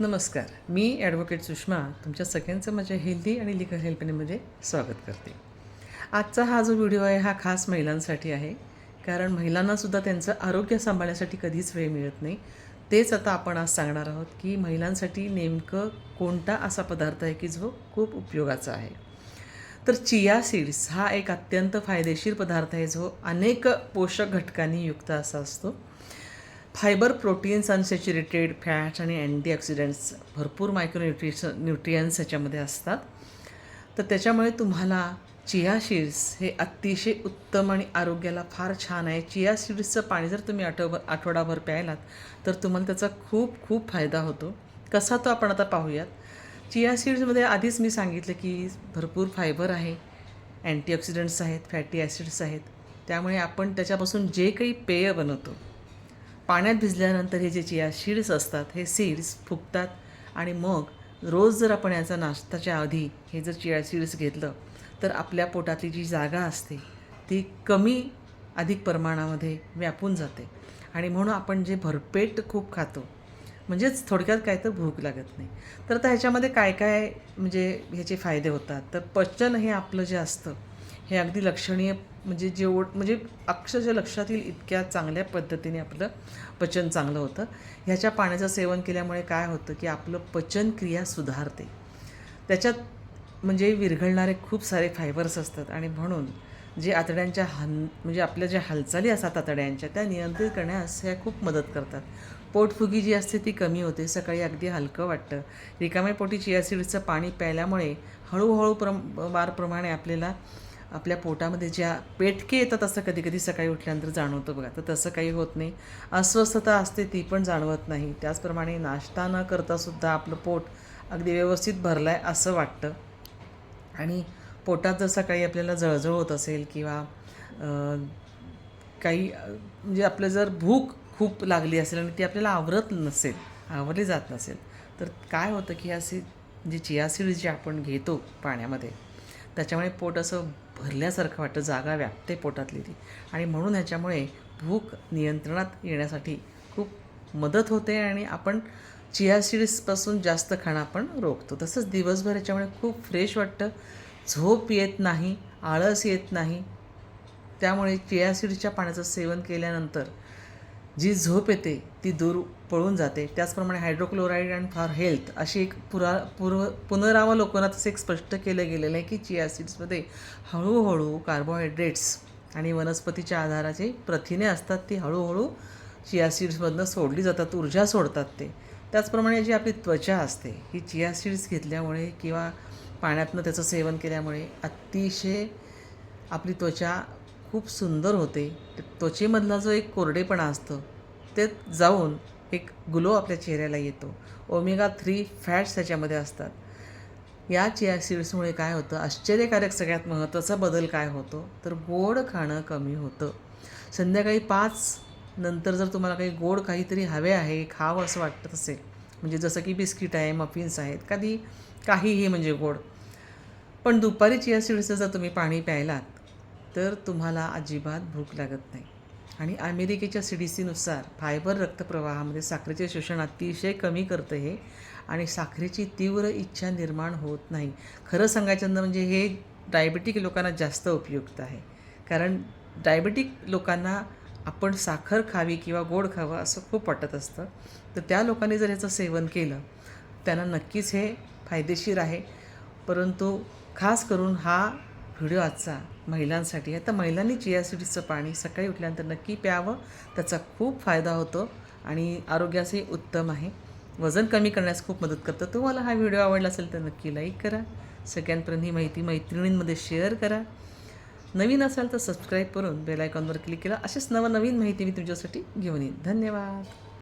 नमस्कार. मी ॲडव्होकेट सुषमा तुमच्या सगळ्यांचं माझ्या हेल्दी आणि लिगल हेल्पनीमध्ये स्वागत करते. आजचा हा जो व्हिडिओ आहे हा खास महिलांसाठी आहे. कारण महिलांनासुद्धा त्यांचं आरोग्य सांभाळण्यासाठी कधीच वेळ मिळत नाही. तेच आता आपण आज सांगणार आहोत की महिलांसाठी नेमकं कोणता असा पदार्थ आहे की जो खूप उपयोगाचा आहे. तर चिया सीड्स हा एक अत्यंत फायदेशीर पदार्थ आहे जो अनेक पोषक घटकांनी युक्त असा असतो. फायबर प्रोटीन्स अनसॅच्युरेटेड फॅट्स आणि अँटीऑक्सिडंट्स भरपूर मायक्रोन्युट्रिश न्यूट्रियन्स ह्याच्यामध्ये असतात. तर त्याच्यामुळे तुम्हाला चिया सीड्स हे अतिशय उत्तम आणि आरोग्याला फार छान आहे. चिया सीड्सचं पाणी जर तुम्ही आठव आठवडाभर प्यायलात तर तुम्हाला त्याचा खूप खूप फायदा होतो. कसा तो आपण आता पाहूयात. चिया सीड्समध्ये आधीच मी सांगितलं की भरपूर फायबर आहे अँटीऑक्सिडंट्स आहेत फॅटी ॲसिड्स आहेत. त्यामुळे आपण त्याच्यापासून जे काही पेय बनवतो पाण्यात भिजल्यानंतर हे जे चिया सीड्स असतात हे सीड्स फुगतात आणि मग रोज जर आपण याचा नाश्ताच्या आधी हे जर चिया सीड्स घेतलं तर आपल्या पोटातली जी जागा असते ती कमी अधिक प्रमाणामध्ये व्यापून जाते. आणि म्हणून आपण जे भरपेट खूप खातो म्हणजेच थोडक्यात काय तर भूक लागत नाही. तर आता ह्याच्यामध्ये काय काय म्हणजे ह्याचे फायदे होतात? तर पचन हे आपलं जे असतं हे अगदी लक्षणीय म्हणजे जेवढ म्हणजे अक्षरशः लक्षात येईल इतक्या चांगल्या पद्धतीने आपलं पचन चांगलं होतं. ह्याच्या पाण्याचं सेवन केल्यामुळे काय होतं की आपलं पचनक्रिया सुधारते. त्याच्यात म्हणजे विरघळणारे खूप सारे फायबर्स असतात आणि म्हणून जे आतड्यांच्या हन म्हणजे आपल्या ज्या हालचाली असतात आतड्यांच्या त्या नियंत्रित करण्यास ह्या खूप मदत करतात. पोटफुगी जी असते ती कमी होते सकाळी अगदी हलकं वाटतं. रिकाम्या पोटी चियासिडचं पाणी प्यायल्यामुळे हळूहळू प्रम वारप्रमाणे आपल्याला आपल्या पोटामध्ये ज्या पेटके येतात असं कधी कधी सकाळी उठल्यानंतर जाणवतं बघा. तर तसं काही होत नाही. अस्वस्थता असते ती पण जाणवत नाही. त्याचप्रमाणे नाश्ता न करतासुद्धा आपलं पोट अगदी व्यवस्थित भरलं आहे असं वाटतं. आणि पोटात जर सकाळी आपल्याला जळजळ होत असेल किंवा काही म्हणजे आपलं जर भूक खूप लागली असेल आणि ती आपल्याला आवरत नसेल आवरली जात नसेल तर काय होतं की असे जे चियासीड जे आपण घेतो पाण्यामध्ये त्याच्यामुळे पोट असं भरल्यासारखं वाटतं जागा व्यापते पोटातली ती. आणि म्हणून ह्याच्यामुळे भूक नियंत्रणात येण्यासाठी खूप मदत होते आणि आपण चिया सीड्सपासून जास्त खाणं आपण रोखतो. तसंच दिवसभर याच्यामुळे खूप फ्रेश वाटतं. झोप येत नाही आळस येत नाही. त्यामुळे चिया सीड्सच्या पाण्याचं सेवन केल्यानंतर जी झोप येते ती दूर पळून जाते. त्याचप्रमाणे हायड्रोक्लोराईड अँड फॉर हेल्थ अशी एक पुरा पूर्व पुनरावलोकनात असे एक स्पष्ट केलं गेलेलं आहे की चिया सीड्समध्ये हळूहळू कार्बोहायड्रेट्स आणि वनस्पतीच्या आधाराचे प्रथिने असतात ती हळूहळू चिया सीड्समधनं सोडली जातात ऊर्जा सोडतात ते. त्याचप्रमाणे जी आपली त्वचा असते ही चिया सीड्स घेतल्यामुळे किंवा पाण्यातनं त्याचं सेवन केल्यामुळे अतिशय आपली त्वचा खूप सुंदर होते. त्वचेमधला जो एक कोरडेपणा असतो ते जाऊन एक ग्लो आपल्या चेहऱ्याला येतो. ओमेगा थ्री फॅट्स त्याच्यामध्ये असतात. या चिया सीड्समुळे काय होतं आश्चर्यकारक सगळ्यात महत्त्वाचा बदल काय होतो तर गोड खाणं कमी होतं. संध्याकाळी पाच नंतर जर तुम्हाला काही गोड काहीतरी हवे आहे खावं असं वाटत असेल म्हणजे जसं की बिस्किट आहे मफिन्स आहेत कधी काहीही म्हणजे गोड. पण दुपारी चिया सीड्सचं जर तुम्ही पाणी प्यायलात तर तुम्हाला अजिबात भूक लागत नाही. आणि अमेरिकेच्या सी डी सीनुसार फायबर रक्तप्रवाहामध्ये साखरेचे शोषण अतिशय कमी करतं हे आणि साखरेची तीव्र इच्छा निर्माण होत नाही. खरं सांगायचं म्हणजे हे डायबेटिक लोकांना जास्त उपयुक्त आहे. कारण डायबेटिक लोकांना आपण साखर खावी किंवा गोड खावं असं खूप वाटत असतं. तर त्या लोकांनी जर ह्याचं सेवन केलं त्यांना नक्कीच हे फायदेशीर आहे. परंतु खास करून हा व्हिडिओ आजचा महिलांसाठी. आहे तर महिलांनी चिया सीड्सचं पाणी सकाळी उठल्यानंतर नक्की प्यावं त्याचा खूप फायदा होतो आणि आरोग्यासही उत्तम आहे. वजन कमी करण्यास खूप मदत करतं. तुम्हाला हा व्हिडिओ आवडला असेल तर नक्की लाईक करा. सगळ्यांपर्यंत ही माहिती मैत्रिणींमध्ये शेअर करा. नवीन असाल तर सबस्क्राईब करून बेल आयकॉनवर क्लिक केला. असेच नवनवीन माहिती मी तुमच्यासाठी घेऊन येईन. धन्यवाद.